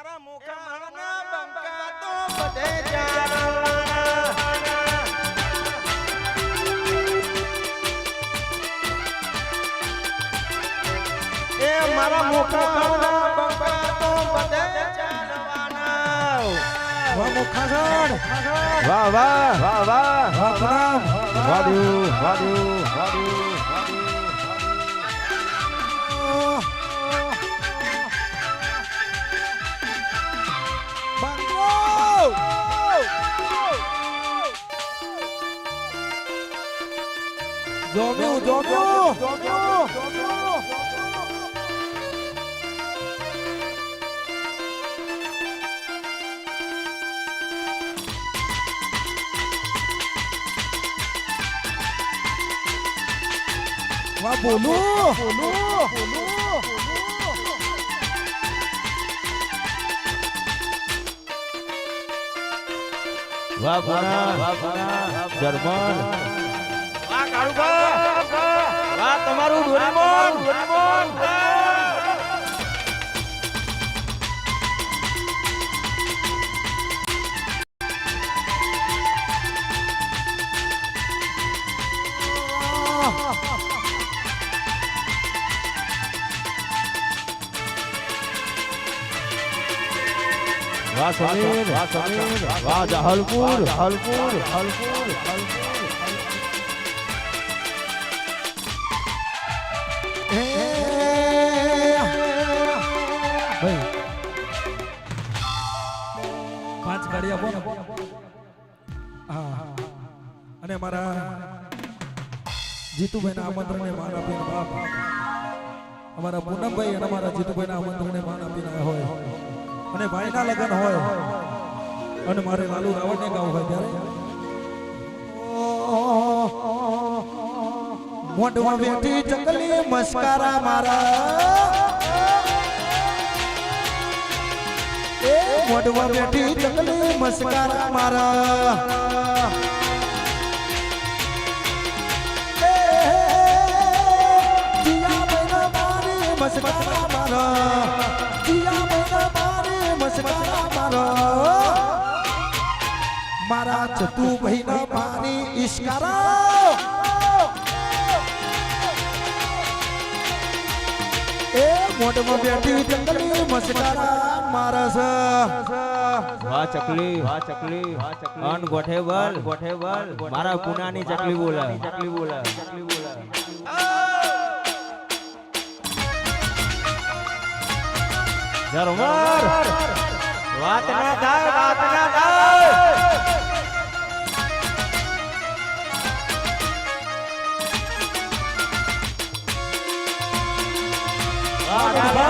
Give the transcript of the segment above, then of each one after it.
મારા મોખાના બંકા તો બધે જા એ મારા મોખાના બંકા તો બધે ચાલવાના વાહ મોખાસણ વાહ વાહ. વાહ વાહ. વાહ વાહ. વાહ વાહ. વાહ વાહ. જોમ્યું જોમ્યું વાહ બોલું બોલું વાહ પુના વાહ પુના જર્મન વાહ કાળુબા વાહ તમારું ડોરેમોન ડોરેમોન વાહ સમીર વાહ સમીર વાહ જહલપુર જહલપુર જહલપુર જહલપુર ગાડી આપો. હા અને મારા જીતુભાઈ ના આમંત્રણ ને માન આપીને બાપ. અમારા પૂનમભાઈ અને અમારા જીતુભાઈ ના આમંત્રણ ને માન આપીને આવ્યા હોય. અને ભાઈ ના લગ્ન હોય. અને મારે લાલુ રાવણ ને ગાવું હોય ત્યારે. મોઢમાં બેઠી ચકલી મસ્કારા મારા. એ મોઢમાં બેઠી ચકલી મસ્કારા મારા. મસ્કારા મારા જીયા બૈરા મારી મસ્કારા મારા મારા ચતુ ભાઈ પાણી ઈશ્કારા. એ મોઢમાં બેઠી જંગલી મસ્કારા મારસ. વાહ ચકલી વાહ ચકલી વાહ ચકલી. અન ગોઠેબલ ગોઠેબલ મારા પુનાની ચકલી બોલા. ચકલી બોલા. ચકલી બોલે જરમર વાત ના થાય વાત ના થાય. વાહ વાહ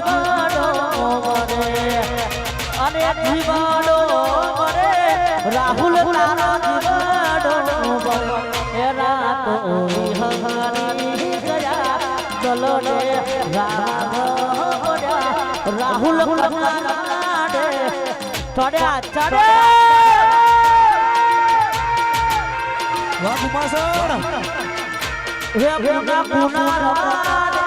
જીવાડો રે અને જીવાડો રે રાહુલ તારો જીવાડો એ રાતો હરી ગયા ચલો રે રાહુલ કરુણાડે ચડ્યા ચડે વાઘ પાછળ હે પુના પુના રમાડે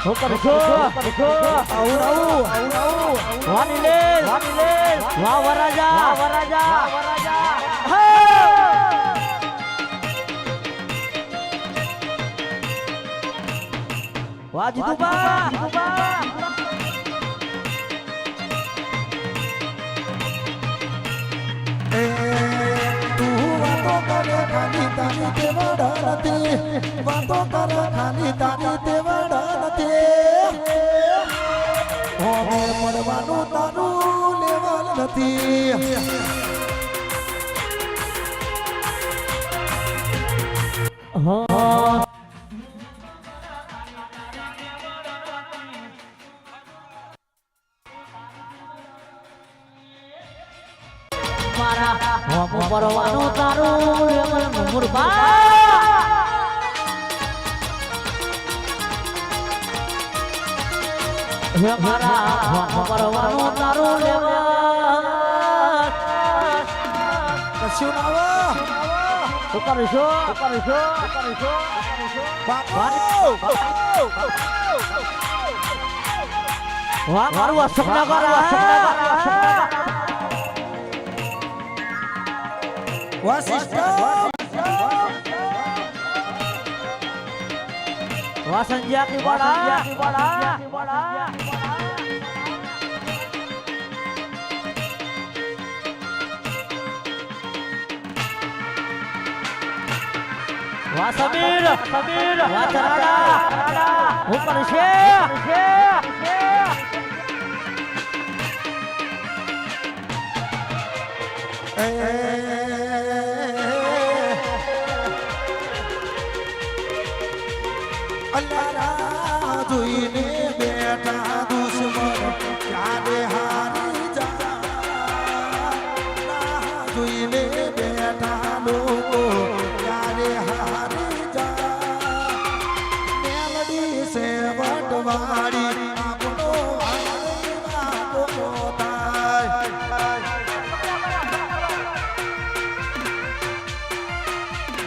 હું કરું છું આવું આવું આવું આવું વાની લે વાની લે વાહ વરાજા વાહ વરાજા વરાજા વાહ જીતુબા જીતુબા એ તું વાતો કરે ખાલી તારી તે વડા નથી વાતો કરે ખાલી તારી મળવાનું મારા હોમ પરવાનું તારું લેવલ મુરબા હે મારા પરવાનું તારું લેવલ કશું આવે શું કરીશું શું કરીશું શું સંજ્યા કી બડા વાહ સમીર સમીર વાહ ચરાડા હું કરશે અલ્લાહ જોઈને બેઠા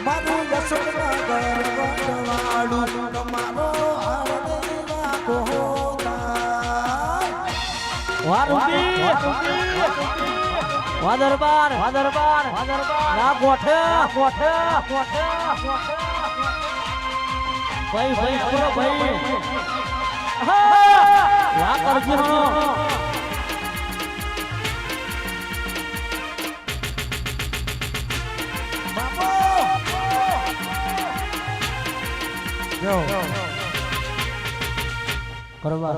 મારું યશોદનગર વટવાડું તમારો હરદેવા કોહતાય વાહ રૂબી વાહ દરબાર વાહ દરબાર વાહ દરબાર. ના ગોઠે. ગોઠે ગોઠે ભાઈ ભાઈ ભાઈ વાહ કરજી કરવા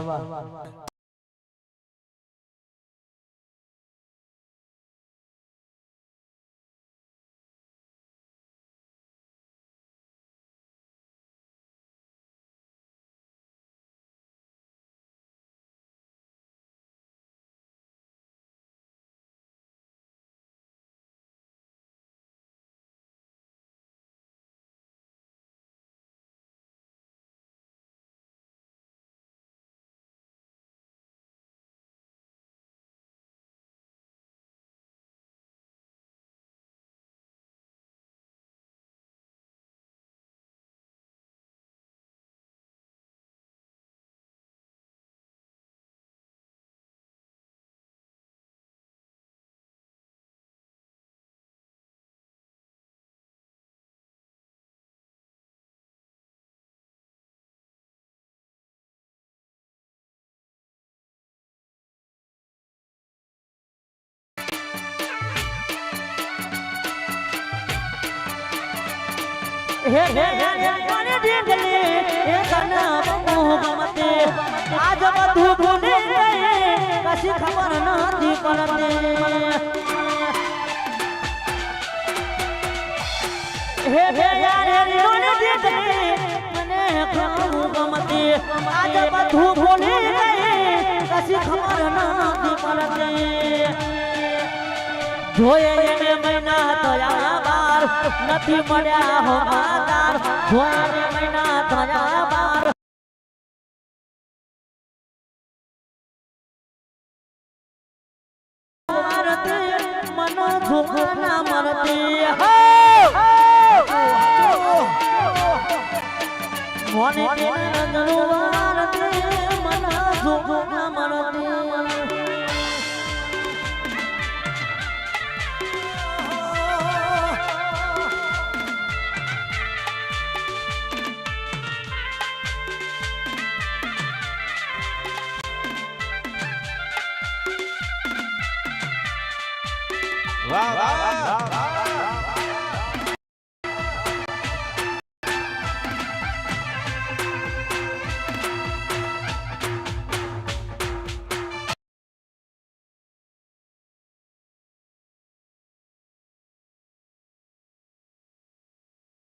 આજ બધું ભૂલી ગઈ ખબર નથી પડતી. જોયે એને મહિના થયા બાર, નથી મળ્યા હો માતાર એને મહિના થયા બાર. મરતી, મન મરતી. મોને તેના નજરો વારતી મન ઝુકના મરતી. વાહ વાહ વાહ